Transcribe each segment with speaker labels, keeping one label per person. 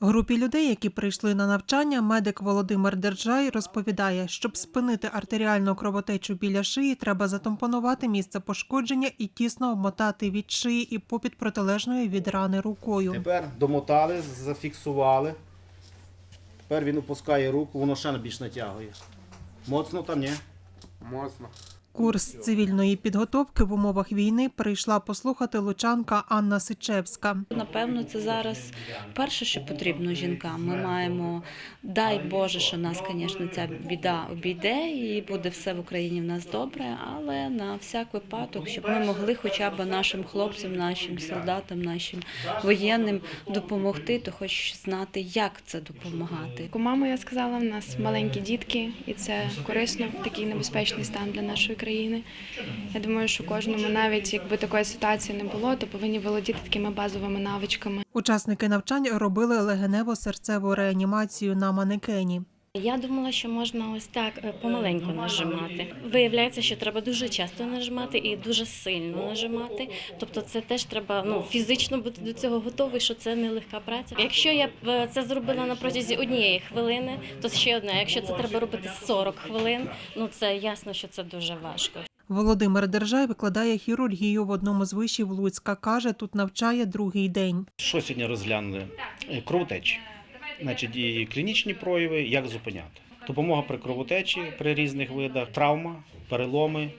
Speaker 1: Групі людей, які прийшли на навчання, медик Володимир Держай розповідає, щоб спинити артеріальну кровотечу біля шиї, треба затампонувати місце пошкодження і тісно обмотати від шиї і попід протилежною від рани рукою.
Speaker 2: Тепер домотали, зафіксували. Тепер він опускає руку, воно ще більш натягує. Моцно там, ні?
Speaker 3: Моцно.
Speaker 1: Курс цивільної підготовки в умовах війни прийшла послухати лучанка Анна Сичевська.
Speaker 4: Напевно, це зараз перше, що потрібно жінкам. Ми маємо, дай Боже, що нас, звісно, ця біда обійде і буде все в Україні в нас добре, але на всяк випадок, щоб ми могли хоча б нашим хлопцям, нашим солдатам, нашим воєнним допомогти, то хоч знати, як це допомагати.
Speaker 5: Мама я сказала, в нас маленькі дітки, і це корисно такий небезпечний стан для нашої країни. Я думаю, що кожному, навіть якби такої ситуації не було, то повинні володіти такими базовими навичками.
Speaker 1: Учасники навчань робили легенево-серцеву реанімацію на манекені.
Speaker 6: Я думала, що можна ось так е, помаленьку нажимати. Виявляється, що треба дуже часто нажимати і дуже сильно нажимати. Тобто, це теж треба ну фізично бути до цього готовий, що це не легка праця. Якщо я б е, це зробила на протязі однієї хвилини, то ще одне. Якщо це треба робити 40 хвилин, ну це ясно, що це дуже важко.
Speaker 1: Володимир Держай викладає хірургію в одному з вишів Луцька. Каже, тут навчає другий день.
Speaker 2: Що сьогодні розглянули? Е, Кровотечі. Значить, і клінічні прояви, як зупиняти. Допомога при кровотечі при різних видах, травма, переломи,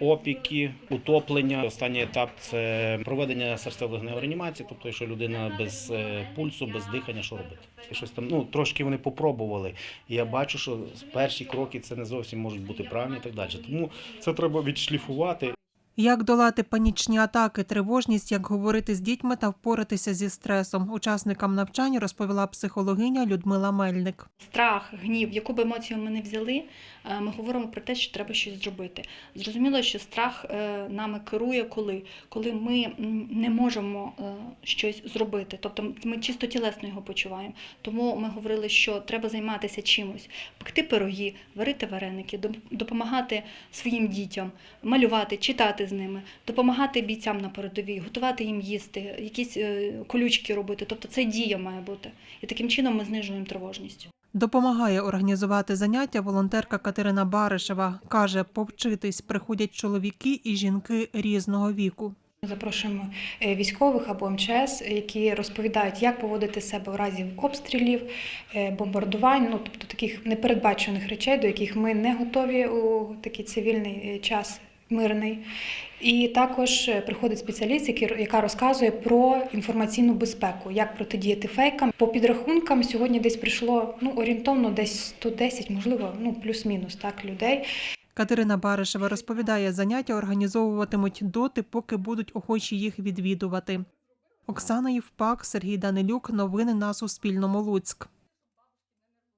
Speaker 2: опіки, утоплення. Останній етап це проведення серцево-легеневої реанімації, тобто, якщо людина без е, пульсу, без дихання, що робити? Щось там, ну трошки вони попробували. Я бачу, що перші кроки це не зовсім можуть бути правильні і так далі. Тому це треба відшліфувати.
Speaker 1: Як долати панічні атаки, тривожність, як говорити з дітьми та впоратися зі стресом. Учасникам навчань розповіла психологиня Людмила Мельник.
Speaker 7: страх, гнів, яку б емоцію ми не взяли, е, ми говоримо про те, що треба щось зробити. Зрозуміло, що страх е, нами керує коли? Коли ми не можемо е, щось зробити. Тобто ми чисто тілесно його почуваємо. Тому ми говорили, що треба займатися чимось, пекти пироги, варити вареники, допомагати своїм дітям, малювати, читати з ними, допомагати бійцям на передовій, готувати їм їсти, якісь е, колючки робити. Тобто це дія має бути. І таким чином ми знижуємо тривожність.
Speaker 1: Допомагає організувати заняття волонтерка Катерина Баришева. Каже, повчитись приходять чоловіки і жінки різного віку.
Speaker 8: Запрошуємо е, військових або МЧС, які розповідають, як поводити себе в разі обстрілів, е, бомбардувань, ну тобто таких непередбачених речей, до яких ми не готові у такий цивільний час мирний. І також е, приходить спеціаліст, яка розказує про інформаційну безпеку, як протидіяти фейкам. По підрахункам сьогодні десь прийшло ну орієнтовно десь 110, можливо, ну плюс-мінус так людей.
Speaker 1: Катерина Баришева розповідає, заняття організовуватимуть доти, поки будуть охочі їх відвідувати. Оксана Євпак, Сергій Данилюк. Новини на Суспільному. Луцьк.